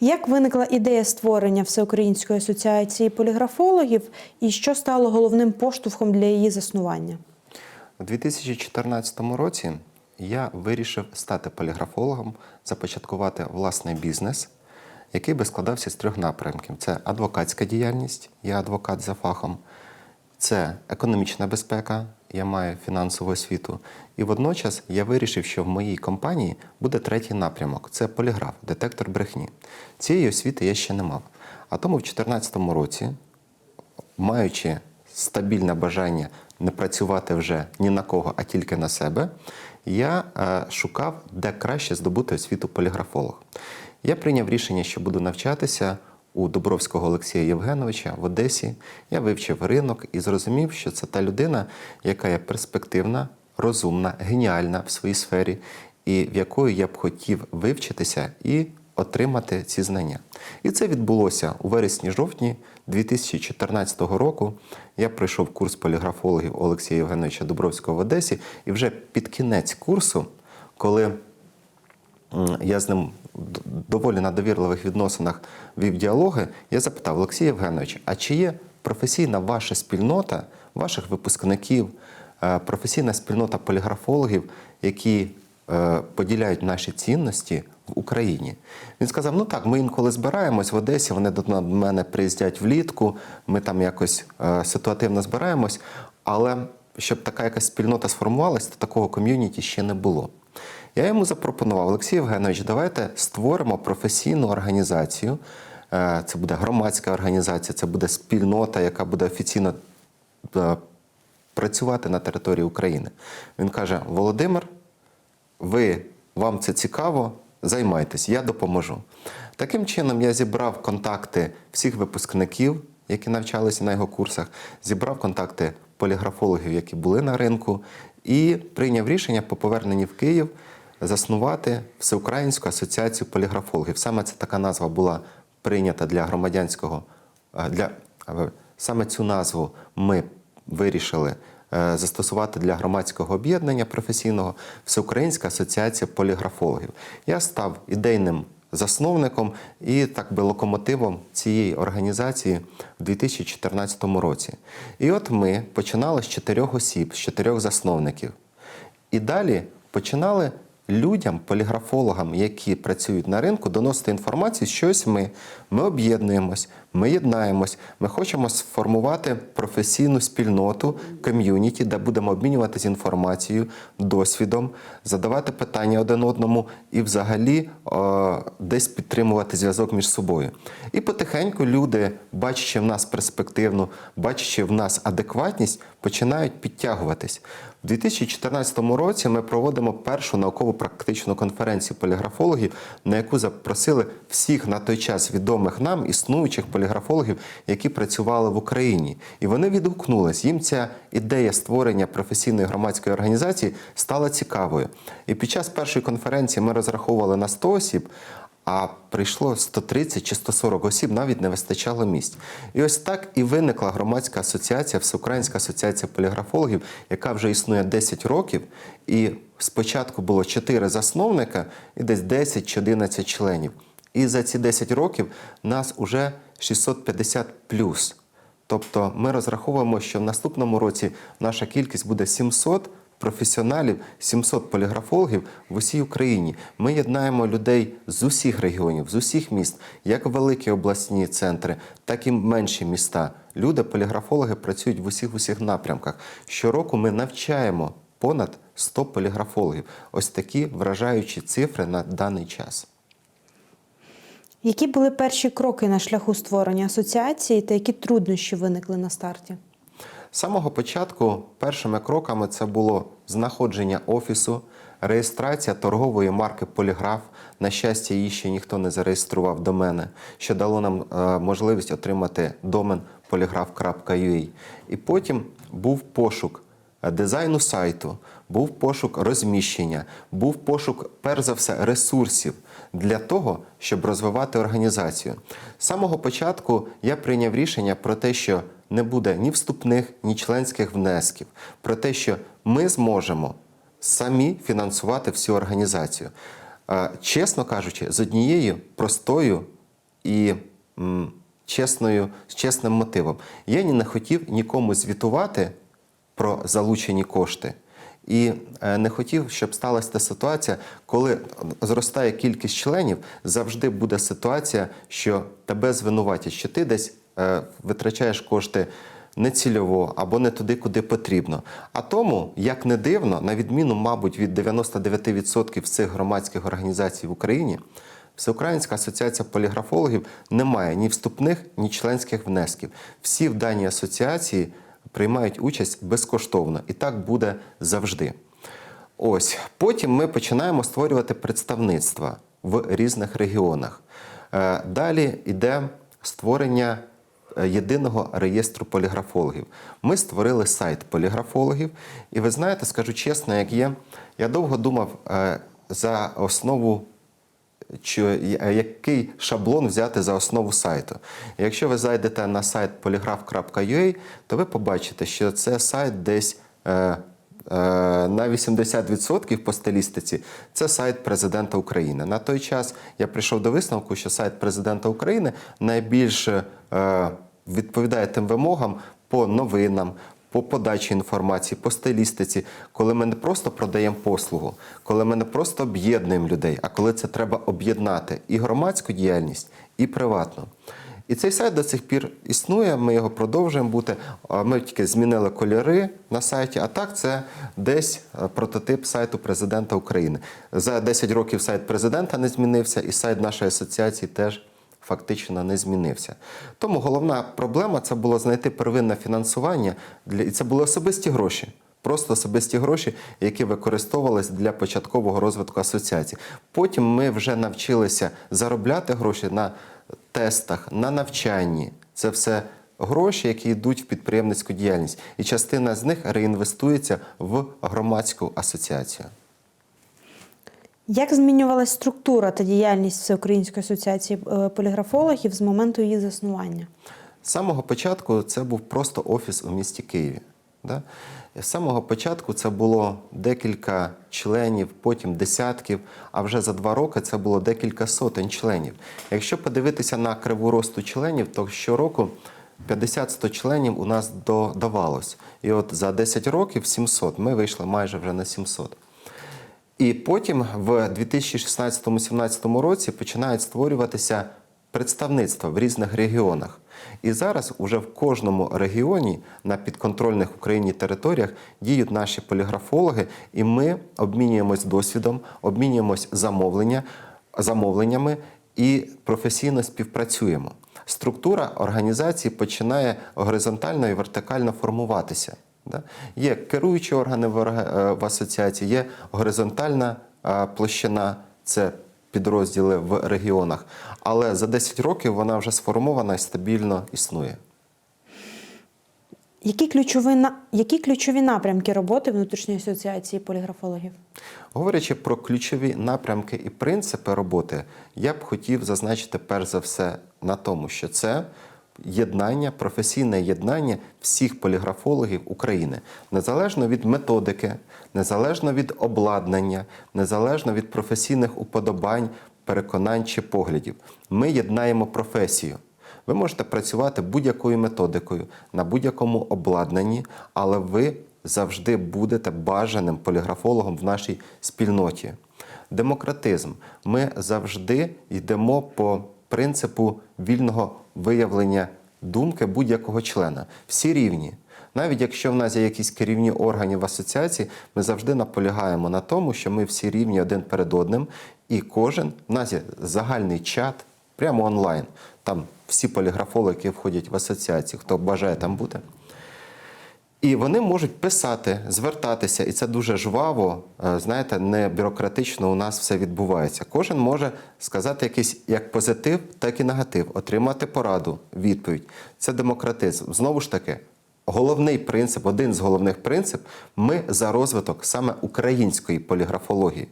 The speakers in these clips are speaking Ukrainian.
Як виникла ідея створення Всеукраїнської асоціації поліграфологів і що стало головним поштовхом для її заснування? У 2014 році я вирішив стати поліграфологом, започаткувати власний бізнес, який би складався з трьох напрямків: це адвокатська діяльність, я адвокат за фахом, це економічна безпека, я маю фінансову освіту. І водночас я вирішив, що в моїй компанії буде третій напрямок це поліграф, детектор брехні. Цієї освіти я ще не мав. А тому в 2014 році маючи стабільне бажання не працювати вже ні на кого, а тільки на себе, я е, шукав, де краще здобути освіту поліграфолог. Я прийняв рішення, що буду навчатися у Дубровського Олексія Євгеновича в Одесі. Я вивчив ринок і зрозумів, що це та людина, яка є перспективна, розумна, геніальна в своїй сфері, і в якої я б хотів вивчитися і отримати ці знання. І це відбулося у вересні-жовтні 2014 року. Я пройшов курс поліграфологів Олексія Євгеновича Дубровського в Одесі, і вже під кінець курсу, коли я з ним доволі на довірливих відносинах вів діалоги, я запитав Олексій Євгенович, а чи є професійна ваша спільнота, ваших випускників, е, професійна спільнота поліграфологів, які е, поділяють наші цінності в Україні? Він сказав: ну так, ми інколи збираємось в Одесі, вони до мене приїздять влітку, ми там якось е, ситуативно збираємось, але щоб така якась спільнота сформувалась, то такого ком'юніті ще не було. Я йому запропонував, Олексій Євгенович, давайте створимо професійну організацію. Е, Це буде громадська організація, це буде спільнота, яка буде офіційно е, працювати на території України. Він каже: Володимир, ви вам це цікаво, займайтесь, я допоможу. Таким чином, я зібрав контакти всіх випускників, які навчалися на його курсах, зібрав контакти поліграфологів, які були на ринку, і прийняв рішення по поверненні в Київ заснувати Всеукраїнську асоціацію поліграфологів. Саме це така назва була прийнята для громадянського е, для саме цю назву ми вирішили е, застосувати для громадського об'єднання професійного Всеукраїнська асоціація поліграфологів. Я став ідейним засновником і так би локомотивом цієї організації в 2014 році. І от ми починали з чотирьох осіб, з чотирьох засновників. І далі починали людям, поліграфологам, які працюють на ринку, доносити інформацію, щось ми. Ми об'єднуємось, ми єднаємось, ми хочемо сформувати професійну спільноту, ком'юніті, де будемо обмінюватися інформацією, досвідом, задавати питання один одному і взагалі е, десь підтримувати зв'язок між собою. І потихеньку люди, бачачи в нас перспективну, бачачи в нас адекватність, починають підтягуватись. У 2014 році ми проводимо першу науково-практичну конференцію поліграфологів, на яку запросили всіх на той час відомих нам існуючих поліграфологів, які працювали в Україні. І вони відгукнулись. Їм ця ідея створення професійної громадської організації стала цікавою. І під час першої конференції ми розраховували на 100 осіб. А прийшло 130 чи 140 осіб, навіть не вистачало місць. І ось так і виникла громадська асоціація, Всеукраїнська асоціація поліграфологів, яка вже існує 10 років. І спочатку було 4 засновника і десь 10 чи 11 членів. І за ці 10 років нас уже 650 плюс. Тобто ми розраховуємо, що в наступному році наша кількість буде 700 професіоналів, 700 поліграфологів в усій Україні. Ми єднаємо людей з усіх регіонів, з усіх міст, як великі обласні центри, так і менші міста. Люди, поліграфологи працюють в усіх усіх напрямках. Щороку ми навчаємо понад 100 поліграфологів. Ось такі вражаючі цифри на даний час. Які були перші кроки на шляху створення асоціації та які труднощі виникли на старті? З самого початку першими кроками це було знаходження офісу, реєстрація торгової марки Поліграф. На щастя, її ще ніхто не зареєстрував до мене, що дало нам е, можливість отримати домен polygraph.ua. І потім був пошук дизайну сайту, був пошук розміщення, був пошук, перш за все, ресурсів для того, щоб розвивати організацію. З самого початку я прийняв рішення про те, що не буде ні вступних, ні членських внесків, про те, що ми зможемо самі фінансувати всю організацію. Чесно кажучи, з однією простою і чесною, з чесним мотивом. Я ні не хотів нікому звітувати про залучені кошти. І е, не хотів, щоб сталася та ситуація, коли зростає кількість членів, завжди буде ситуація, що тебе звинуватять, що ти десь е, витрачаєш кошти нецільово або не туди, куди потрібно. А тому, як не дивно, на відміну, мабуть, від 99% цих громадських організацій в Україні, Всеукраїнська асоціація поліграфологів не має ні вступних, ні членських внесків. Всі в даній асоціації приймають участь безкоштовно, і так буде завжди. Ось потім ми починаємо створювати представництва в різних регіонах. Е, Далі йде створення е, єдиного реєстру поліграфологів. Ми створили сайт поліграфологів, і ви знаєте, скажу чесно, як є, я довго думав е, за основу чи який шаблон взяти за основу сайту. Якщо ви зайдете на сайт polygraph.ua, то ви побачите, що це сайт десь е, е, на 80% по стилістиці це сайт президента України. На той час я прийшов до висновку, що сайт президента України найбільше е, відповідає тим вимогам по новинам, по подачі інформації, по стилістиці, коли ми не просто продаємо послугу, коли ми не просто об'єднуємо людей, а коли це треба об'єднати і громадську діяльність, і приватну. І цей сайт до цих пір існує, ми його продовжуємо бути. Ми тільки змінили кольори на сайті, а так це десь е, прототип сайту президента України. За 10 років сайт президента не змінився, і сайт нашої асоціації теж фактично не змінився. Тому головна проблема це було знайти первинне фінансування для і це були особисті гроші. Просто особисті гроші, які використовувалися для початкового розвитку асоціації. Потім ми вже навчилися заробляти гроші на тестах, на навчанні. Це все гроші, які йдуть в підприємницьку діяльність. І частина з них реінвестується в громадську асоціацію. Як змінювалася структура та діяльність Всеукраїнської асоціації е, поліграфологів з моменту її заснування? З самого початку це був просто офіс у місті Києві. Да? З самого початку це було декілька членів, потім десятків, а вже за два роки це було декілька сотень членів. Якщо подивитися на криву росту членів, то щороку 50-100 членів у нас додавалось. І от за 10 років 700, ми вийшли майже вже на 700. І потім в 2016-2017 році починають створюватися представництва в різних регіонах. І зараз уже в кожному регіоні на підконтрольних Україні територіях діють наші поліграфологи, і ми обмінюємось досвідом, обмінюємось замовлення, замовленнями і професійно співпрацюємо. Структура організації починає горизонтально і вертикально формуватися. Да? Є керуючі органи в, е, в асоціації, є горизонтальна площина, це підрозділи в регіонах. Але за 10 років вона вже сформована і стабільно існує. Які ключові, які ключові напрямки роботи внутрішньої асоціації поліграфологів? Говорячи про ключові напрямки і принципи роботи, я б хотів зазначити перш за все на тому, що це єднання, професійне єднання всіх поліграфологів України, незалежно від методики, незалежно від обладнання, незалежно від професійних уподобань, переконань чи поглядів. Ми єднаємо професію. Ви можете працювати будь-якою методикою на будь-якому обладнанні, але ви завжди будете бажаним поліграфологом в нашій спільноті. Демократизм. Ми завжди йдемо по принципу вільного виявлення думки будь-якого члена. Всі рівні. Навіть якщо в нас є якісь керівні органи в асоціації, ми завжди наполягаємо на тому, що ми всі рівні один перед одним, і кожен в нас є загальний чат прямо онлайн. Там всі поліграфологи, входять в асоціацію, хто бажає там бути. І вони можуть писати, звертатися, і це дуже жваво, е, знаєте, не бюрократично у нас все відбувається. Кожен може сказати якийсь як позитив, так і негатив, отримати пораду, відповідь. Це демократизм. Знову ж таки, головний принцип, один з головних принципів ми за розвиток саме української поліграфології.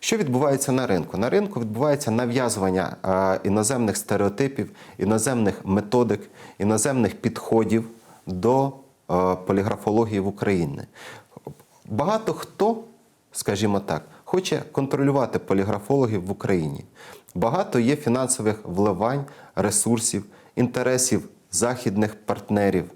Що відбувається на ринку? На ринку відбувається нав'язування е, іноземних стереотипів, іноземних методик, іноземних підходів до поліграфології в Україні. Багато хто, скажімо так, хоче контролювати поліграфологів в Україні. Багато є фінансових вливань, ресурсів, інтересів західних партнерів,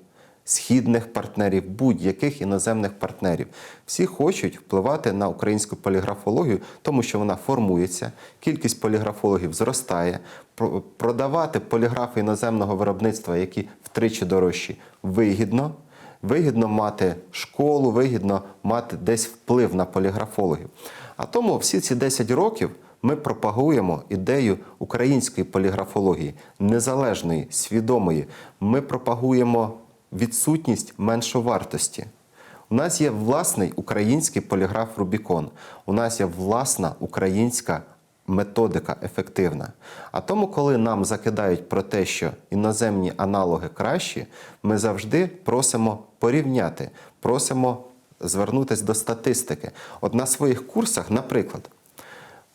східних партнерів, будь-яких іноземних партнерів. Всі хочуть впливати на українську поліграфологію, тому що вона формується, кількість поліграфологів зростає. Продавати поліграфи іноземного виробництва, які втричі дорожчі, вигідно. Вигідно мати школу, вигідно мати десь вплив на поліграфологів. А тому всі ці 10 років ми пропагуємо ідею української поліграфології, незалежної, свідомої. Ми пропагуємо відсутність меншовартості. У нас є власний український поліграф Рубікон. У нас є власна українська методика ефективна. А тому, коли нам закидають про те, що іноземні аналоги кращі, ми завжди просимо порівняти, просимо звернутися до статистики. От на своїх курсах, наприклад,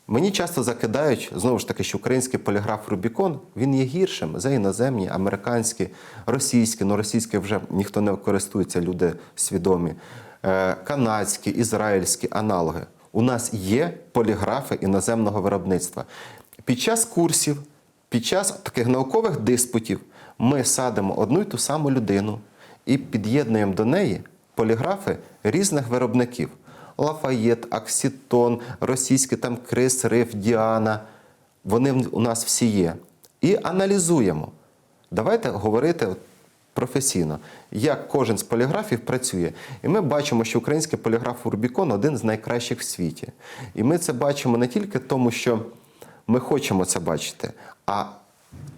Мені часто закидають знову ж таки, що український поліграф Рубікон він є гіршим за іноземні, американські, російські. Ну російські вже ніхто не користується, люди свідомі, е, канадські, ізраїльські аналоги. У нас є поліграфи іноземного виробництва. Під час курсів, під час таких наукових диспутів ми садимо одну й ту саму людину і під'єднуємо до неї поліграфи різних виробників. Лафаєт, Аксітон, російські там Крис, Риф, Діана. Вони у нас всі є. І аналізуємо. Давайте говорити професійно, як кожен з поліграфів працює. І ми бачимо, що український поліграф Урбікон один з найкращих в світі. І ми це бачимо не тільки тому, що ми хочемо це бачити, а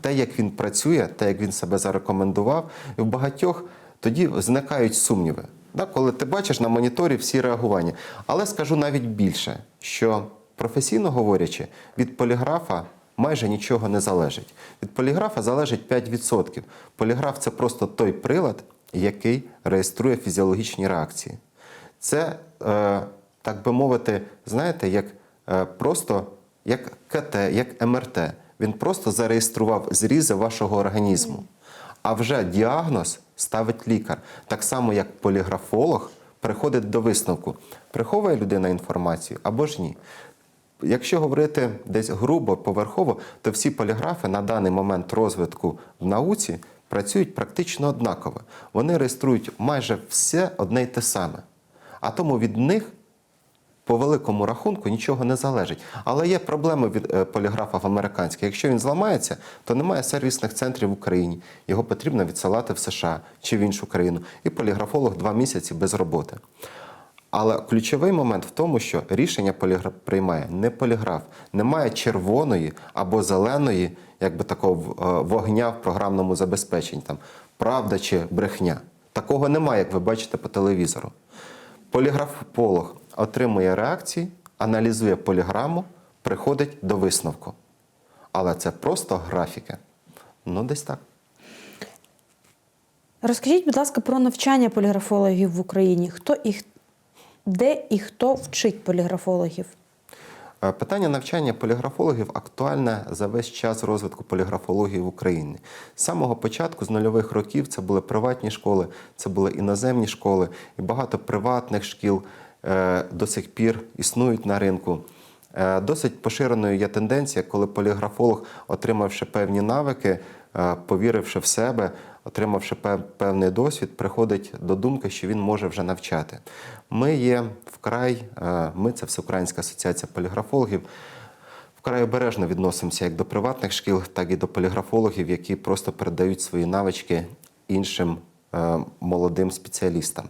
те, як він працює, те, як він себе зарекомендував, і в багатьох тоді зникають сумніви. Да, коли ти бачиш на моніторі всі реагування. Але скажу навіть більше, що професійно говорячи, від поліграфа майже нічого не залежить. Від поліграфа залежить 5%. Поліграф це просто той прилад, який реєструє фізіологічні реакції. Це, е, так би мовити, знаєте, як е, просто як КТ, як МРТ. Він просто зареєстрував зрізи вашого організму. А вже діагноз ставить лікар. Так само, як поліграфолог приходить до висновку, приховує людина інформацію або ж ні. Якщо говорити десь грубо, поверхово, то всі поліграфи на даний момент розвитку в науці працюють практично однаково. Вони реєструють майже все одне й те саме. А тому від них по великому рахунку нічого не залежить. Але є проблеми від е, поліграфів американських. Якщо він зламається, то немає сервісних центрів в Україні. Його потрібно відсилати в США чи в іншу країну. І поліграфолог два місяці без роботи. Але ключовий момент в тому, що рішення поліграф приймає не поліграф, немає червоної або зеленої, якби такого е, вогня в програмному забезпеченні, там правда чи брехня. Такого немає, як ви бачите по телевізору. Поліграфолог отримує реакції, аналізує поліграму, приходить до висновку. Але це просто графіки. Ну, десь так. Розкажіть, будь ласка, про навчання поліграфологів в Україні. Хто їх, де і хто вчить поліграфологів? Е, Питання навчання поліграфологів актуальне за весь час розвитку поліграфології в Україні. З самого початку, з нульових років, це були приватні школи, це були іноземні школи, і багато приватних шкіл до сих пір існують на ринку. Е, Досить поширеною є тенденція, коли поліграфолог, отримавши певні навики, е, повіривши в себе, отримавши певний досвід, приходить до думки, що він може вже навчати. Ми є вкрай, е, ми це Всеукраїнська асоціація поліграфологів. Вкрай обережно відносимося як до приватних шкіл, так і до поліграфологів, які просто передають свої навички іншим е, молодим спеціалістам.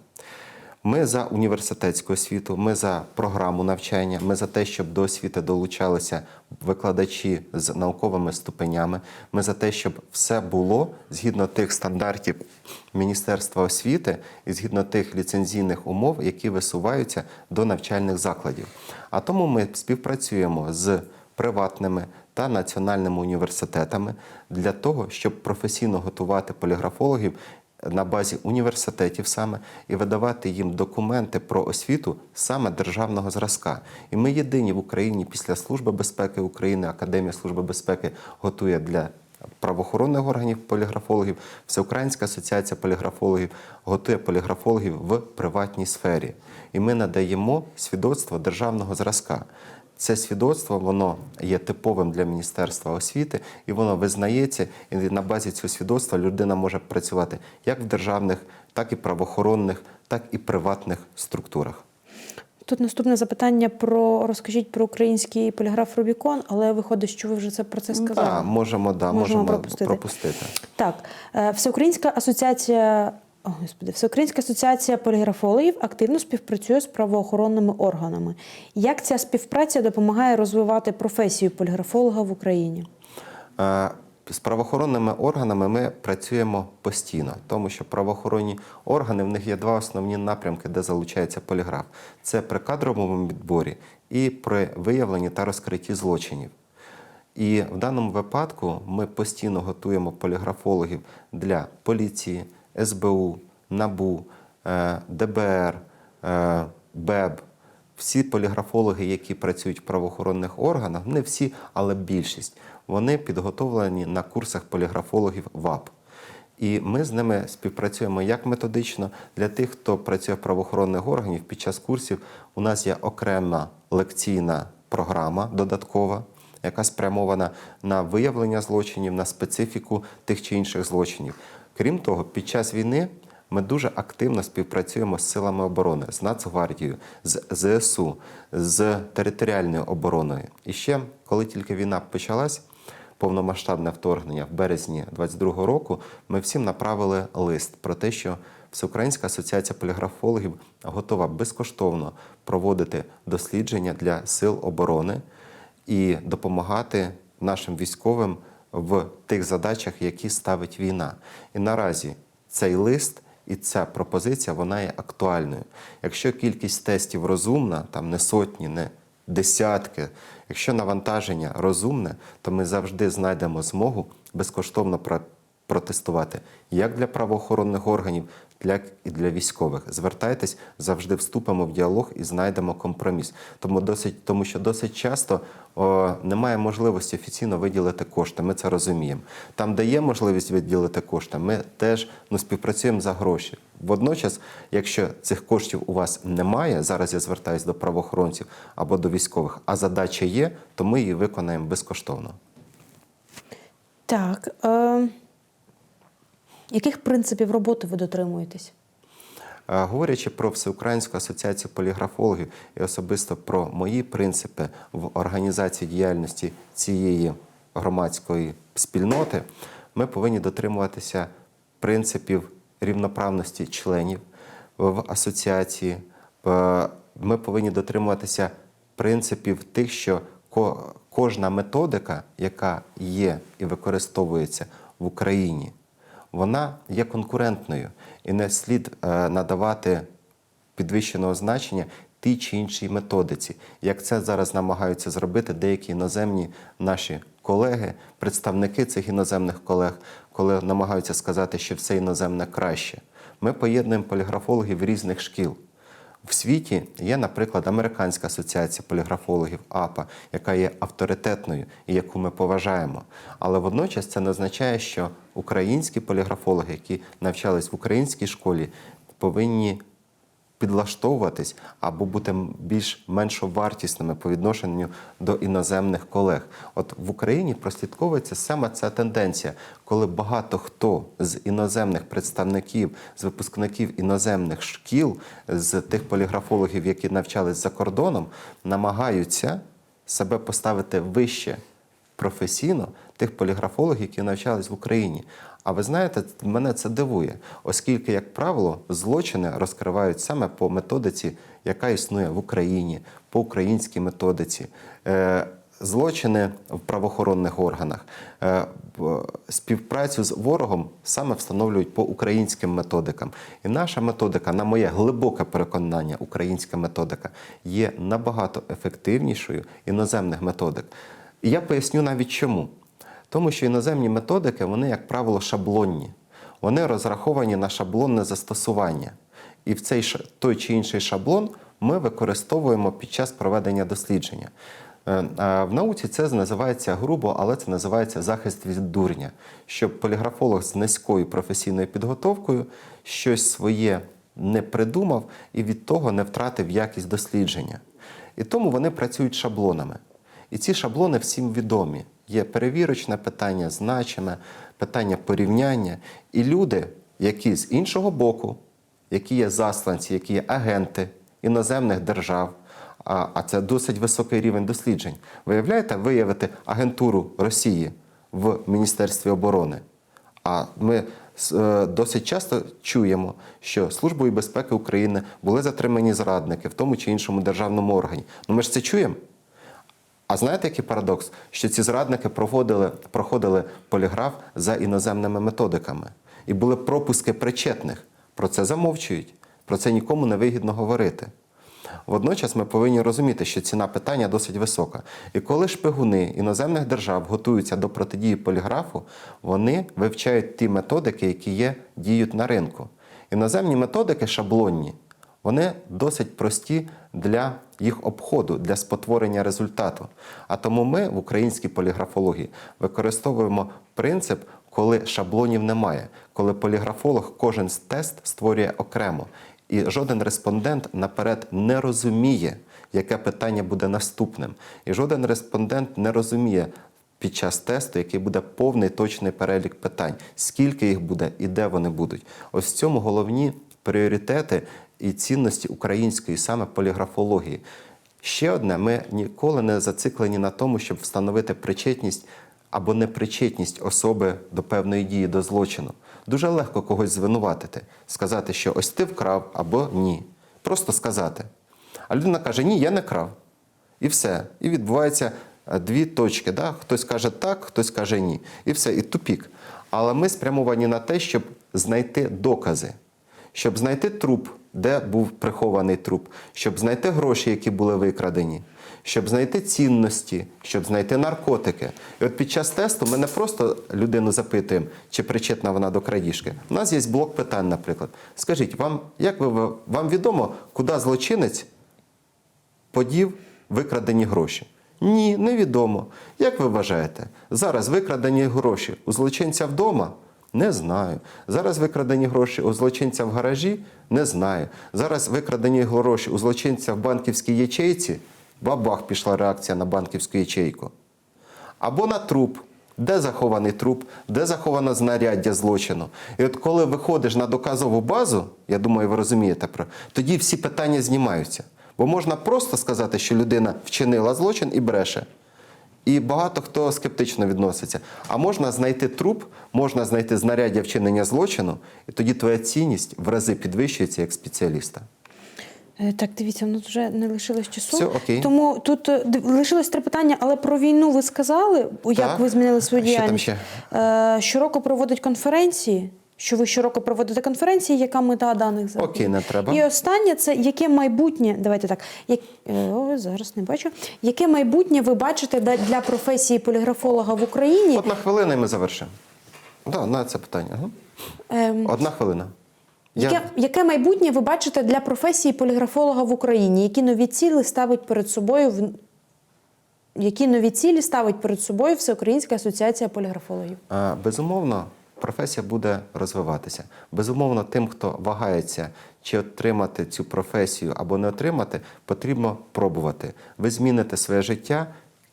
Ми за університетську освіту, ми за програму навчання, ми за те, щоб до освіти долучалися викладачі з науковими ступенями. Ми за те, щоб все було згідно тих стандартів Міністерства освіти і згідно тих ліцензійних умов, які висуваються до навчальних закладів. А тому ми співпрацюємо з приватними та національними університетами для того, щоб професійно готувати поліграфологів на базі університетів саме і видавати їм документи про освіту саме державного зразка. І ми єдині в Україні після Служби безпеки України, Академія Служби безпеки готує для правоохоронних органів поліграфологів, Всеукраїнська асоціація поліграфологів готує поліграфологів в приватній сфері. І ми надаємо свідоцтво державного зразка. Це свідоцтво воно є типовим для Міністерства освіти і воно визнається. І на базі цього свідоцтва людина може працювати як в державних, так і правоохоронних, так і приватних структурах. Тут наступне запитання про розкажіть про український поліграф Рубікон, але виходить, що ви вже це про це сказали. Так, можемо, да, Можемо можемо, пропустити. пропустити. Так, е, Всеукраїнська асоціація. О, господи, Всеукраїнська асоціація поліграфологів активно співпрацює з правоохоронними органами. Як ця співпраця допомагає розвивати професію поліграфолога в Україні? Е, З правоохоронними органами ми працюємо постійно, тому що правоохоронні органи в них є два основні напрямки, де залучається поліграф: це при кадровому відборі і при виявленні та розкритті злочинів. І в даному випадку ми постійно готуємо поліграфологів для поліції, СБУ, НАБУ, е, ДБР, е, БЕБ. Всі поліграфологи, які працюють в правоохоронних органах, не всі, але більшість, вони підготовлені на курсах поліграфологів ВАП. І ми з ними співпрацюємо як методично для тих, хто працює в правоохоронних органів. Під час курсів у нас є окрема лекційна програма додаткова, яка спрямована на виявлення злочинів, на специфіку тих чи інших злочинів. Крім того, під час війни ми дуже активно співпрацюємо з силами оборони, з Нацгвардією, з ЗСУ, з територіальною обороною. І ще, коли тільки війна почалась, повномасштабне вторгнення в березні 22-го року, ми всім направили лист про те, що Всеукраїнська асоціація поліграфологів готова безкоштовно проводити дослідження для сил оборони і допомагати нашим військовим в тих задачах, які ставить війна. І наразі цей лист і ця пропозиція вона є актуальною. Якщо кількість тестів розумна, там не сотні, не десятки. Якщо навантаження розумне, то ми завжди знайдемо змогу безкоштовно протестувати як для правоохоронних органів, так і для військових. Звертайтесь, завжди вступимо в діалог і знайдемо компроміс. Тому досить, тому що досить часто о, немає можливості офіційно виділити кошти. Ми це розуміємо. Там, де є можливість виділити кошти, ми теж ну, співпрацюємо за гроші. Водночас, якщо цих коштів у вас немає, зараз я звертаюся до правоохоронців або до військових, а задача є, то ми її виконаємо безкоштовно. Так. Е, яких принципів роботи ви дотримуєтесь? Е, Говорячи про Всеукраїнську асоціацію поліграфологів і особисто про мої принципи в організації діяльності цієї громадської спільноти, ми повинні дотримуватися принципів рівноправності членів в асоціації. Е, Ми повинні дотримуватися принципів тих, що ко- кожна методика, яка є і використовується в Україні, вона є конкурентною і не слід е, надавати підвищеного значення тій чи іншій методиці, як це зараз намагаються зробити деякі іноземні наші колеги, представники цих іноземних колег, коли намагаються сказати, що все іноземне краще. Ми поєднуємо поліграфологів різних шкіл. В світі є, наприклад, Американська асоціація поліграфологів АПА, яка є авторитетною і яку ми поважаємо. Але водночас це не означає, що українські поліграфологи, які навчались в українській школі, повинні підлаштовуватись або бути більш меншовартісними по відношенню до іноземних колег. От в Україні прослідковується саме ця тенденція, коли багато хто з іноземних представників, з випускників іноземних шкіл, з тих поліграфологів, які навчались за кордоном, намагаються себе поставити вище професійно тих поліграфологів, які навчались в Україні. А ви знаєте, мене це дивує, оскільки, як правило, злочини розкривають саме по методиці, яка існує в Україні, по українській методиці. Е, Злочини в правоохоронних органах, е, співпрацю з ворогом саме встановлюють по українським методикам. І наша методика, на моє глибоке переконання, українська методика є набагато ефективнішою іноземних методик. І я поясню навіть чому. Тому що іноземні методики, вони, як правило, шаблонні. Вони розраховані на шаблонне застосування. І в цей той чи інший шаблон ми використовуємо під час проведення дослідження. Е, В науці це називається грубо, але це називається захист від дурня. Щоб поліграфолог з низькою професійною підготовкою щось своє не придумав і від того не втратив якість дослідження. І тому вони працюють шаблонами. І ці шаблони всім відомі. Є перевірочне питання, значеме, питання порівняння. І люди, які з іншого боку, які є засланці, які є агенти іноземних держав, а, а це досить високий рівень досліджень. Виявляєте, виявити агентуру Росії в Міністерстві оборони. А ми е, досить часто чуємо, що Службою безпеки України були затримані зрадники в тому чи іншому державному органі. Ну ми ж це чуємо. А знаєте, який парадокс? Що ці зрадники проходили, проходили поліграф за іноземними методиками. І були пропуски причетних. Про це замовчують, про це нікому не вигідно говорити. Водночас ми повинні розуміти, що ціна питання досить висока. І коли шпигуни іноземних держав готуються до протидії поліграфу, вони вивчають ті методики, які є, діють на ринку. Іноземні методики шаблонні, вони досить прості для їх обходу, для спотворення результату. А тому ми в українській поліграфології використовуємо принцип, коли шаблонів немає, коли поліграфолог кожен тест створює окремо. І жоден респондент наперед не розуміє, яке питання буде наступним. І жоден респондент не розуміє під час тесту, який буде повний точний перелік питань, скільки їх буде і де вони будуть. Ось в цьому головні пріоритети і цінності української саме поліграфології. Ще одне, ми ніколи не зациклені на тому, щоб встановити причетність або непричетність особи до певної дії, до злочину. Дуже легко когось звинуватити, сказати, що ось ти вкрав або ні. Просто сказати. А людина каже, ні, я не крав. І все. І відбувається е, дві точки. Да? Хтось каже так, хтось каже ні. І все, і тупік. Але ми спрямовані на те, щоб знайти докази, щоб знайти труп, де був прихований труп, щоб знайти гроші, які були викрадені, щоб знайти цінності, щоб знайти наркотики. І от під час тесту ми не просто людину запитуємо, чи причетна вона до крадіжки. У нас є блок питань, наприклад. Скажіть, вам як ви вам відомо, куди злочинець подів викрадені гроші? Ні, невідомо. Як ви вважаєте, зараз викрадені гроші у злочинця вдома? Не знаю. Зараз викрадені гроші у злочинця в гаражі? Не знаю. Зараз викрадені гроші у злочинця в банківській ячейці? Бабах пішла реакція на банківську ячейку. Або на труп. Де захований труп, де заховано знаряддя злочину. І от коли виходиш на доказову базу, я думаю, ви розумієте про тоді всі питання знімаються. Бо можна просто сказати, що людина вчинила злочин і бреше. І багато хто скептично відноситься. А можна знайти труп, можна знайти знаряддя вчинення злочину, і тоді твоя цінність в рази підвищується як спеціаліста. Е, Так, дивіться, ну вже не лишилось часу. Все, окей. Тому тут е, лишилось три питання, але про війну ви сказали, як Так. ви змінили свою А що там діяльність. ще? Е, щороку проводить конференції. Що ви щороку проводите конференції, яка мета даних заходів? Окей, не треба. І останнє це яке майбутнє, давайте так, як, е, о, зараз не бачу. Яке майбутнє ви бачите для професії поліграфолога в Україні? Одна хвилина і ми завершимо. Да, на це питання. Ага. Ем, Одна хвилина. Я- Яке, яке майбутнє ви бачите для професії поліграфолога в Україні? Які нові цілі ставить перед собою в які нові цілі ставить перед собою Всеукраїнська асоціація поліграфологів? Безумовно, професія буде розвиватися. Безумовно, тим, хто вагається, чи отримати цю професію або не отримати, потрібно пробувати. Ви зміните своє життя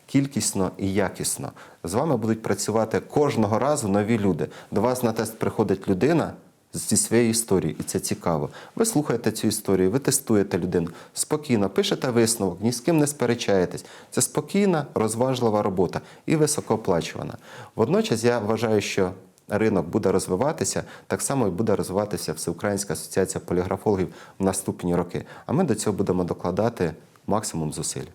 кількісно і якісно. З вами будуть працювати кожного разу нові люди. До вас на тест приходить людина. Зі своєї історії, і це цікаво. Ви слухаєте цю історію, ви тестуєте людину спокійно, пишете висновок, ні з ким не сперечаєтесь. Це спокійна, розважлива робота і високооплачувана. Водночас я вважаю, що ринок буде розвиватися, так само і буде розвиватися Всеукраїнська асоціація поліграфологів в наступні роки. А ми до цього будемо докладати максимум зусиль.